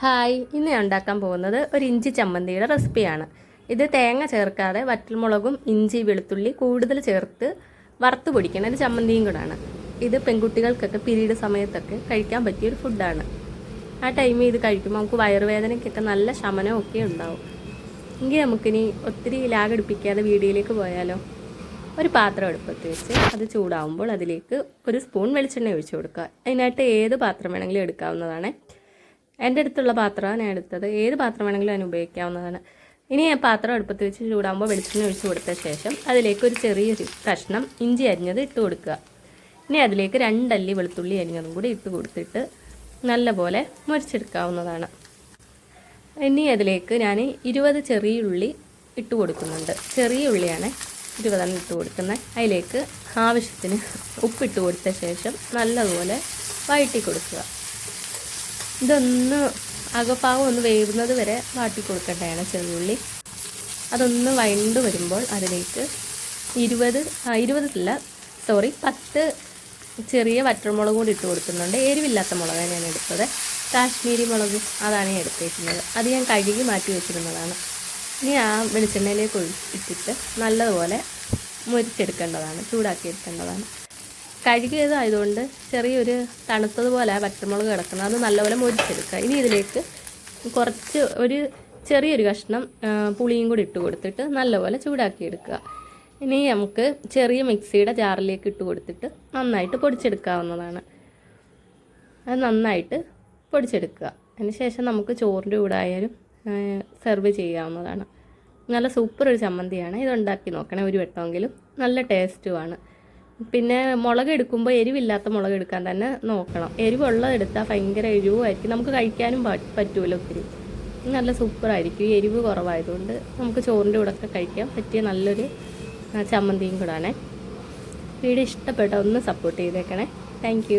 Hi ഇന്ന് ഞാൻ ഉണ്ടാക്കാൻ പോകുന്നത് ഒരു ഇഞ്ചി ചമ്മന്തിയുടെ റെസിപ്പിയാണ്. ഇത് തേങ്ങ ചേർക്കാതെ വറ്റൽമുളകും ഇഞ്ചി വെളുത്തുള്ളി കൂടുതൽ ചേർത്ത് വറുത്ത് പൊടിക്കുന്ന ഒരു ചമ്മന്തിയും കൂടാണ്. ഇത് പെൺകുട്ടികൾക്കൊക്കെ പിരീഡ് സമയത്തൊക്കെ കഴിക്കാൻ പറ്റിയ പറ്റിയൊരു ഫുഡാണ് ആ ടൈമിൽ ഇത് കഴിക്കുമ്പോൾ നമുക്ക് വയറുവേദനയ്ക്കൊക്കെ നല്ല ശമനമൊക്കെ ഉണ്ടാവും. എങ്കിൽ നമുക്കിനി ഒത്തിരി ലാഗടിപ്പിക്കാതെ വീഡിയോയിലേക്ക് പോയാലോ? ഒരു പാത്രം അടുപ്പത്ത് വെച്ച് അത് ചൂടാവുമ്പോൾ അതിലേക്ക് ഒരു സ്പൂൺ വെളിച്ചെണ്ണ ഒഴിച്ചു കൊടുക്കുക. അതിനായിട്ട് ഏത് പാത്രം വേണമെങ്കിലും എടുക്കാവുന്നതാണ്. എന്റെ അടുത്തുള്ള പാത്രമാണ് ഞാൻ എടുത്തത്. ഏത് പാത്രം വേണമെങ്കിലും അതിന് ഉപയോഗിക്കാവുന്നതാണ്. ഇനി ആ പാത്രം അടുപ്പത്ത് വെച്ച് ചൂടാകുമ്പോൾ വെളിച്ചെണ്ണ ഒഴിച്ച് കൊടുത്ത ശേഷം അതിലേക്ക് ഒരു ചെറിയൊരു കഷ്ണം ഇഞ്ചി അരിഞ്ഞത് ഇട്ട് കൊടുക്കുക. ഇനി അതിലേക്ക് രണ്ടല്ലി വെളുത്തുള്ളി അരിഞ്ഞതും കൂടി ഇട്ട് കൊടുത്തിട്ട് നല്ലപോലെ മുരിച്ചെടുക്കാവുന്നതാണ് ഇനി അതിലേക്ക് ഞാൻ ഇരുപത് ചെറിയ ഉള്ളി ഇട്ട് കൊടുക്കുന്നുണ്ട്. ചെറിയ ഉള്ളിയാണ് ഇരുപതെണ്ണം ഇട്ട് കൊടുക്കുന്നത്. അതിലേക്ക് ആവശ്യത്തിന് ഉപ്പിട്ട് കൊടുത്ത ശേഷം നല്ലതുപോലെ വഴറ്റി കൊടുക്കുക. ഇതൊന്ന് അകപ്പാവം ഒന്ന് വേവുന്നത് വരെ വാട്ടി കൊടുക്കേണ്ടതാണ് ചെറുള്ളി അതൊന്ന് വഴണ്ട് വരുമ്പോൾ അതിലേക്ക് ഇരുപത് ഇരുപതല്ല സോറി പത്ത് ചെറിയ വറ്റൽമുളക് കൂടി ഇട്ട് കൊടുക്കുന്നുണ്ട്. എരിവില്ലാത്ത മുളകാണ് ഞാൻ എടുത്തത്. കാശ്മീരി മുളക് അതാണ് ഞാൻ എടുത്തേക്കുന്നത്. അത് ഞാൻ കഴുകി മാറ്റി വെച്ചിരുന്നതാണ്. ഇനി ആ വെളിച്ചെണ്ണയിലേക്ക് ഇട്ടിട്ട് നല്ലതുപോലെ മുരിച്ചെടുക്കേണ്ടതാണ് ചൂടാക്കി എടുക്കേണ്ടതാണ് കഴുകിയതായതുകൊണ്ട് ചെറിയൊരു തണുത്തതുപോലെ പച്ചമുളക് കിടക്കുന്നത് അത് നല്ലപോലെ മുരിച്ചെടുക്കുക. ഇനി ഇതിലേക്ക് കുറച്ച് ഒരു ചെറിയൊരു കഷ്ണം പുളിയും കൂടി ഇട്ട് കൊടുത്തിട്ട് നല്ലപോലെ ചൂടാക്കിയെടുക്കുക ഇനി നമുക്ക് ചെറിയ മിക്സിയുടെ ജാറിലേക്ക് ഇട്ട് കൊടുത്തിട്ട് നന്നായിട്ട് പൊടിച്ചെടുക്കാവുന്നതാണ്. അത് നന്നായിട്ട് പൊടിച്ചെടുക്കുക. അതിന് ശേഷം നമുക്ക് ചോറിന്റെ കൂടെ ആയാലും സെർവ് ചെയ്യാവുന്നതാണ്. നല്ല സൂപ്പർ ഒരു ചമ്മന്തിയാണ്. ഇത് ഉണ്ടാക്കി നോക്കണേ ഒരു വട്ടമെങ്കിലും. നല്ല ടേസ്റ്റുമാണ്. പിന്നെ മുളക് എടുക്കുമ്പോൾ എരിവില്ലാത്ത മുളക് എടുക്കാൻ തന്നെ നോക്കണം. എരിവുള്ളത് എടുത്താൽ ഭയങ്കര എരിവുമായിരിക്കും നമുക്ക് കഴിക്കാനും പറ്റുമല്ലോ ഒത്തിരി. നല്ല സൂപ്പറായിരിക്കും. എരിവ് കുറവായതുകൊണ്ട് നമുക്ക് ചോറിന്റെ കൂടെ ഒക്കെ കഴിക്കാൻ പറ്റിയ നല്ലൊരു ചമ്മന്തിയും കൂടാനേ വീഡിയോ ഇഷ്ടപ്പെട്ട ഒന്ന് സപ്പോർട്ട് ചെയ്തേക്കണേ. താങ്ക്